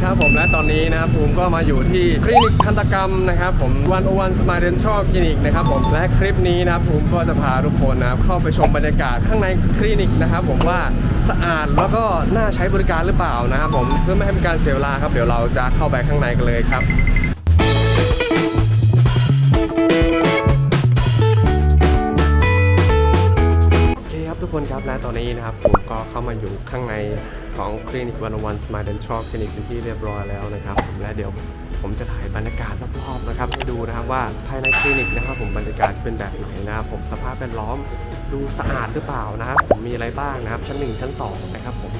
นี้นะครับผมก็มาอยู่ที่คลินิกทันตกรรมนะครับผมวันโอวันสมายเดนทรัลคลินิกนะครับผมและคลิปนี้นะครับผมก็จะพาทุกคนนะครับเข้าไปชมบรรยากาศข้างในคลินิกนะครับผมว่าสะอาดแล้วก็น่าใช้บริการหรือเปล่านะครับผมเพื่อไม่ให้เป็นการเสียเวลาครับเดี๋ยวเราจะเข้าไปข้างในกันเลยครับโอเคครับทุกคนครับและตอนนี้นะครับผมก็เข้ามาอยู่ข้างใน ของคลินิกวันวันสมาร์เดนทรอคลินิกเป็นที่เรียบร้อยแล้วนะครับผมและเดี๋ยวผมจะถ่ายบรรยากาศรอบๆนะครับให้ดูนะครับว่าภายในคลินิกนะครับผมบรรยากาศเป็นแบบไหนนะครับผมสภาพแวดล้อมดูสะอาดหรือเปล่านะครับผมมีอะไรบ้างนะครับชั้น 1 ชั้น2นะครับผม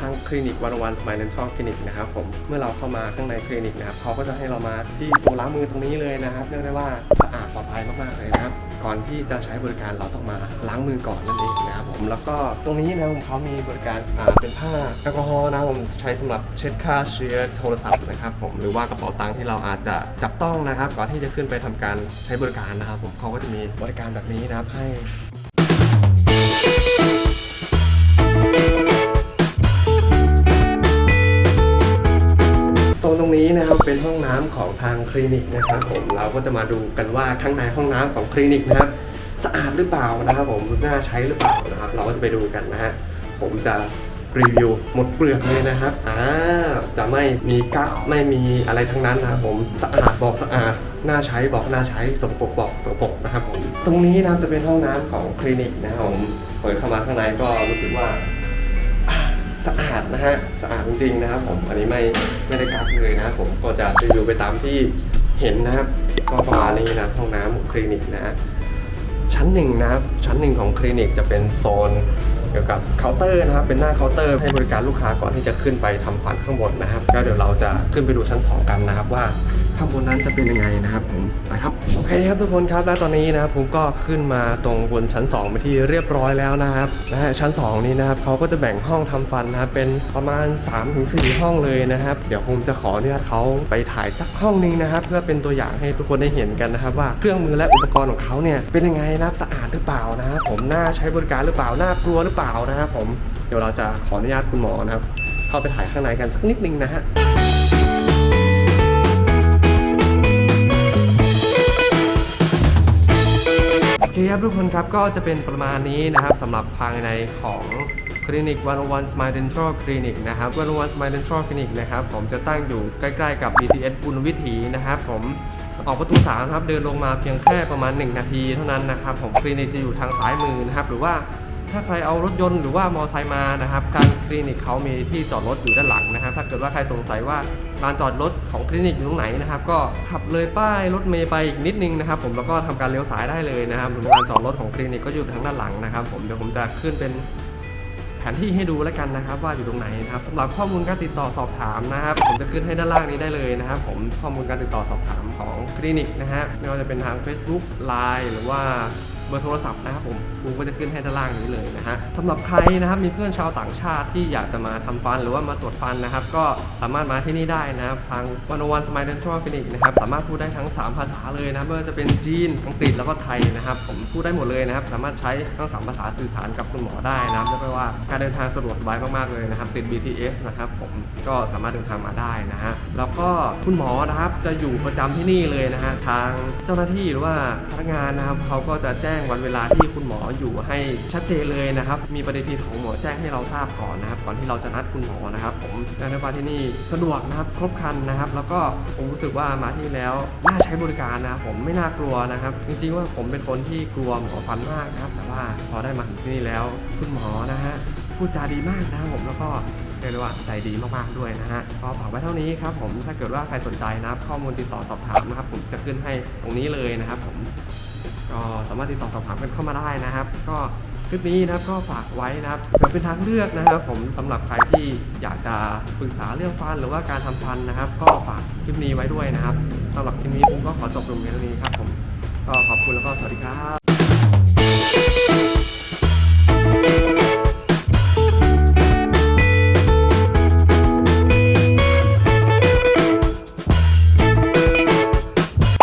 ทางคลินิกวันวันสมายเดนทรัลคลินิกนะครับผมเมื่อเราเข้ามาข้างในคลินิกนะครับเขาก็จะให้เรามาที่ต๊ะล้างมือตรงนี้เลยนะครับเรียกได้ว่าสะอาดปลอดภัยมากๆเลยนะครับก่อนที่จะใช้บริการเราต้องมาล้างมือก่อนนั่นเองนะครับผมแล้วก็ตรงนี้นะผมเขามีบริการอ่าเป็นผ้าแอลกอฮอล์นะครับผมใช้สำหรับเช็ดฆ่าเชื้อโทรศัพท์นะครับผมหรือว่ากระเป๋าตังค์ที่เราอาจจะจับต้องนะครับ ก่อนที่จะขึ้นไปทำการใช้บริการนะครับ ผมเขาก็จะมีบริการแบบนี้นะครับให้ นตรงนี้นะครับเป็นห้องน้ำของทางคลินิกนะครับผมเราก็จะมาดูกันว่าข้างในห้องน้ำของคลินิกนะครับสะอาดหรือเปล่านะครับผมน่าใช้หรือเปล่านะครับ เราก็จะไปดูกันนะฮะผมจะรีวิวหมดเปลือกเลยนะครับอ่าจะไม่มีกะไม่มีอะไรทั้งนั้นนะครับผมสะอาดบอกสะอาดน่าใช้บอกน่าใช้สกปรกบอกสกปรกนะครับผมตรงนี้นะจะเป็นห้องน้ำของคลินิกนะครับผมเปิดเข้ามาข้างในก็รู้สึกว่า สะอาดนะฮะสะอาดจริงๆนะครับผมอันนี้ไม่ไม่ได้กักเลยนะครับผมก็จะรีวิวไปตามที่เห็นนะครับก็ประมาณนี้นะห้องน้ำคลินิกนะชั้นหนึ่งนะครับชั้นหนึ่งของคลินิกจะเป็นโซนเกี่ยวกับเคาน์เตอร์นะครับเป็นหน้าเคาน์เตอร์ให้บริการลูกค้าก่อนที่จะขึ้นไปทำฟันข้างบนนะครับก็เดี๋ยวเราจะขึ้นไปดูชั้นสองกันนะครับว่า ข้างบนนั้นจะเป็นยังไงนะครับผมไปครับโอเคครับทุกคนครับและตอนนี้นะครับผมก็ขึ้นมาตรงบนชั้น2ไปที่เรียบร้อยแล้วนะครับนะฮะชั้น 2 นี้นะครับเขาก็จะแบ่งห้องทำฟันนะครับเป็นประมาณ 3-4 ห้องเลยนะครับเดี๋ยวผมจะขออนุญาตเขาไปถ่ายสักห้องนึงนะครับ เพื่อเป็นตัวอย่างให้ทุกคนได้เห็นกันนะครับ ว่าเครื่องมือและอุปกรณ์ของเขาเนี่ยเป็นยังไงนะครับสะอาดหรือเปล่านะครับผมน่าใช้บริการหรือเปล่าน่ากลัวหรือเปล่านะครับผมเดี๋ยวเราจะขออนุญาตคุณหมอนะครับ เข้าไปถ่ายข้างในกันสักนิดนึงนะฮะ ครับทุกคนครับก็จะเป็นประมาณนี้นะครับสำหรับภายในของคลินิกวันวันสมายเดนทรัลคลินิกนะครับวันวันสมายเดนทรัลคลินิกนะครับผมจะตั้งอยู่ใกล้ๆกับ BTS บุญวิถีนะครับผมออกประตู3ครับเดินลงมาเพียงแค่ประมาณ 1 นาทีเท่านั้นนะครับผมคลินิกจะอยู่ทางซ้ายมือนะครับหรือว่า ถ้าใครเอารถยนต์หรือว่ามอเตอร์ไซค์มานะครับการคลินิกเขามีที่จอดรถอยู่ด้านหลังนะครับ ถ้าเกิดว่าใครสงสัยว่าลานจอดรถของคลินิกอยู่ตรงไหนนะครับ ก็ขับเลยป้ายรถเมย์ไปอีกนิดนึงนะครับ ผมแล้วก็ทำการเลี้ยวซ้ายได้เลยนะครับลานจอดรถของคลินิกก็อยู่ทางด้านหลังนะครับ ผมเดี๋ยวผมจะขึ้นเป็นแผนที่ให้ดูแล้วกันนะครับ ว่าอยู่ตรงไหนนะครับสำหรับข้อมูลการติดต่อสอบถามนะครับ ผมจะขึ้นให้ด้านล่างนี้ได้เลยนะครับ ผมข้อมูลการติดต่อสอบถามของคลินิกนะฮะไม่ว่าจะเป็นทาง Facebook Line หรือว่าเบอร์โทรศัพท์นะครับผมกูก็จะขึ้นให้ด้านล่างนี้เลยนะฮะสำหรับใครนะครับมีเพื่อนชาวต่างชาติที่อยากจะมาทำฟันหรือว่ามาตรวจฟันนะครับ ก็สามารถมาที่นี่ได้นะครับทางวันวันสมายเดนทัลคลินิกนะครับสามารถพูดได้ทั้ง 3 ภาษาเลยนะไม่ว่าจะเป็นจีนอังกฤษแล้วก็ไทยนะครับ ผมพูดได้หมดเลยนะครับ สามารถใช้ทั้งสามภาษาสื่อสารกับคุณหมอได้นะครับเรียกได้ว่าการเดินทางสะดวกสบายมากๆเลยนะครับติด BTS นะครับผมก็สามารถเดินทางมาได้นะฮะแล้วก็คุณหมอนะครับจะอยู่ประจำที่นี่เลยนะฮะทางเจ้าหน้าที่หรือว่าพนักงานนะครับเขาก็จะแจ้งงวันเวลาที่คุณหมออยู่ให้ชัดเจนเลยนะครับ มีปฏิทินของหมอแจ้งให้เราทราบก่อนนะครับ ก่อนที่เราจะนัดคุณหมอนะครับ ผมเรียกได้ว่าที่นี่สะดวกนะครับ ครบครันนะครับ แล้วก็ผมรู้สึกว่ามาที่นี่แล้วน่าใช้บริการนะครับผมไม่น่ากลัวนะครับ จริงๆว่าผมเป็นคนที่กลัวหมอฟันมากนะครับ แต่ว่าพอได้มาถึงที่นี่แล้วคุณหมอนะฮะพูดจาดีมากนะครับผมแล้วก็เรียกได้ว่าใจดีมากๆด้วยนะฮะก็ฝากไว้เท่านี้ครับผมถ้าเกิดว่าใครสนใจนะครับ ข้อมูลติดต่อสอบถามนะครับ ผมจะขึ้นให้ตรงนี้เลยนะครับผม ก็สามารถติดต่อสอบถามกันเข้ามาได้นะครับ ก็คลิปนี้นะครับก็ฝากไว้นะครับเผื่อเป็นทางเลือกนะครับ ผมสำหรับใครที่อยากจะปรึกษาเรื่องฟันหรือว่าการทำฟันนะครับ ก็ฝากคลิปนี้ไว้ด้วยนะครับสำหรับคลิปนี้ผมก็ขอจบลงเพียงเท่านี้ครับผมก็ขอบคุณแล้วก็สวัสดีครับ